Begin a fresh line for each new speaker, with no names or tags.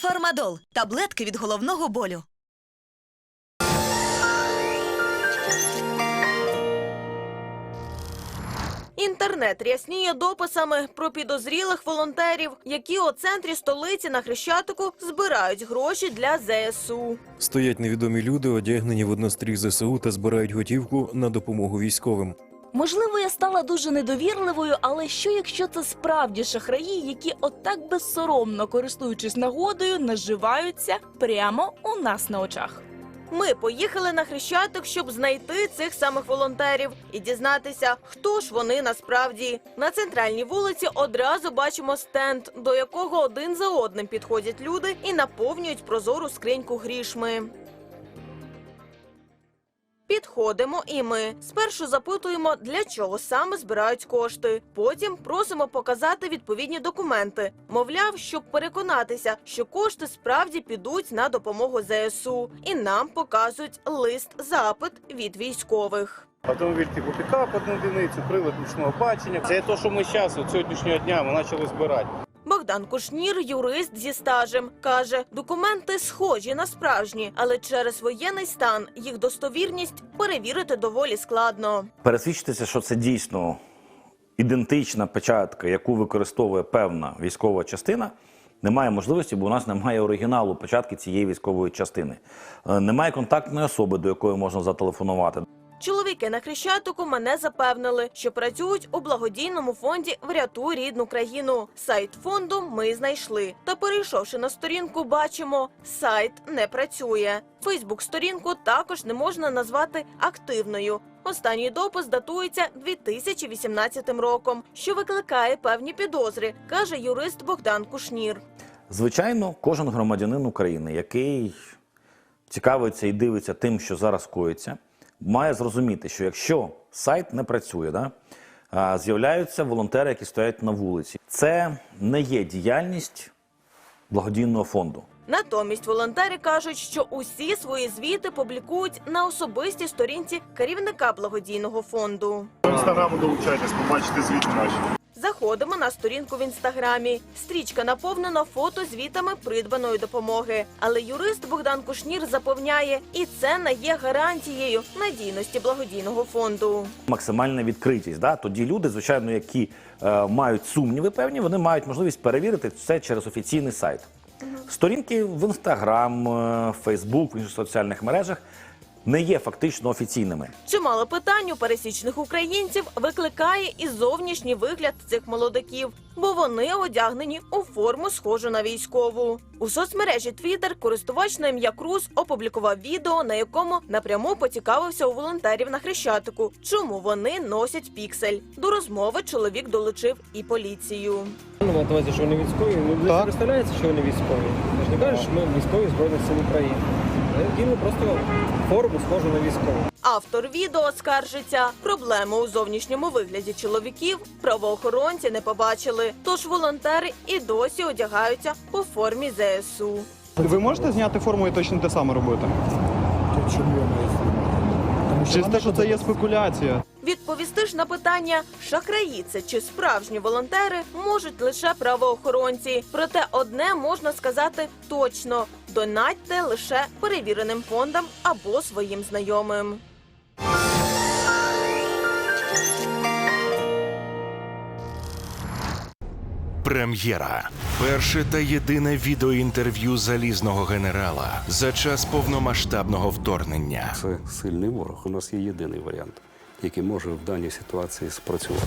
Фармадол таблетки від головного болю.
Інтернет рясніє дописами про підозрілих волонтерів, які у центрі столиці на Хрещатику збирають гроші для ЗСУ.
Стоять невідомі люди, одягнені в однострій ЗСУ та збирають готівку на допомогу військовим.
Можливо, я стала дуже недовірливою, але що якщо це справді шахраї, які отак безсоромно користуючись нагодою, наживаються прямо у нас на очах?
Ми поїхали на Хрещатик, щоб знайти цих самих волонтерів і дізнатися, хто ж вони насправді. На центральній вулиці одразу бачимо стенд, до якого один за одним підходять люди і наповнюють прозору скриньку грішми. Підходимо і ми. Спершу запитуємо, для чого саме збирають кошти. Потім просимо показати відповідні документи. Мовляв, щоб переконатися, що кошти справді підуть на допомогу ЗСУ. І нам показують лист-запит від військових.
Автомобіль типу пікап, одну одиницю, прилад нічного бачення. Це те, що ми зараз, сьогоднішнього дня, ми почали збирати.
Богдан Кушнір, юрист зі стажем, каже, документи схожі на справжні, але через воєнний стан їх достовірність перевірити доволі складно.
пересвідчитися, що це дійсно ідентична печатка, яку використовує певна військова частина. Немає можливості, бо у нас немає оригіналу початки цієї військової частини. Е, Немає контактної особи, до якої можна зателефонувати.
Чоловіки на Хрещатику мене запевнили, що працюють у благодійному фонді Врятуй рідну країну. Сайт фонду ми знайшли. Та перейшовши на сторінку, бачимо, сайт не працює. Фейсбук-сторінку також не можна назвати активною. Останній допис датується 2018 роком, що викликає певні підозри, каже юрист Богдан Кушнір.
Звичайно, кожен громадянин України, який цікавиться і дивиться тим, що зараз коїться, має зрозуміти, що якщо сайт не працює, да, з'являються волонтери, які стоять на вулиці. Це не є діяльність благодійного фонду.
Натомість волонтери кажуть, що усі свої звіти публікують на особистій сторінці керівника благодійного фонду.
В інстаграму долучайтесь, побачите звіти наші.
Заходимо на сторінку в інстаграмі. Стрічка наповнена фото звітами придбаної допомоги. Але юрист Богдан Кушнір запевняє, і це не є гарантією надійності благодійного фонду.
максимальна відкритість. Да? Тоді люди, звичайно, які е, мають сумніви певні, вони мають можливість перевірити це через офіційний сайт. Сторінки в Інстаграм, Фейсбук, в інших соціальних мережах не є фактично офіційними.
Чимало питань у пересічних українців викликає і зовнішній вигляд цих молодиків, бо вони одягнені у форму, схожу на військову. У соцмережі Twitter користувач на ім'я Круз опублікував відео, на якому напряму поцікавився у волонтерів на Хрещатику, чому вони носять піксель. До розмови чоловік долучив і поліцію.
Ну, мати на увазі, що вони військові, ну представляється, що вони військові. Я ж не кажу, що ми військові Збройних сил України. Ми вділи просто форму схожу на військову.
Автор відео скаржиться, проблеми у зовнішньому вигляді чоловіків правоохоронці не побачили. Тож волонтери і досі одягаються по формі ЗСУ.
Ви можете зняти форму і точно те саме робити? Через те, що це є спекуляція.
Відповісти ж на питання, шахраї це чи справжні волонтери можуть лише правоохоронці. Проте одне можна сказати точно: донатьте лише перевіреним фондам або своїм знайомим.
Прем'єра. Перше та єдине відеоінтерв'ю залізного генерала за час повномасштабного вторгнення.
Це сильний ворог. У нас є єдиний варіант, який може в даній ситуації спрацювати.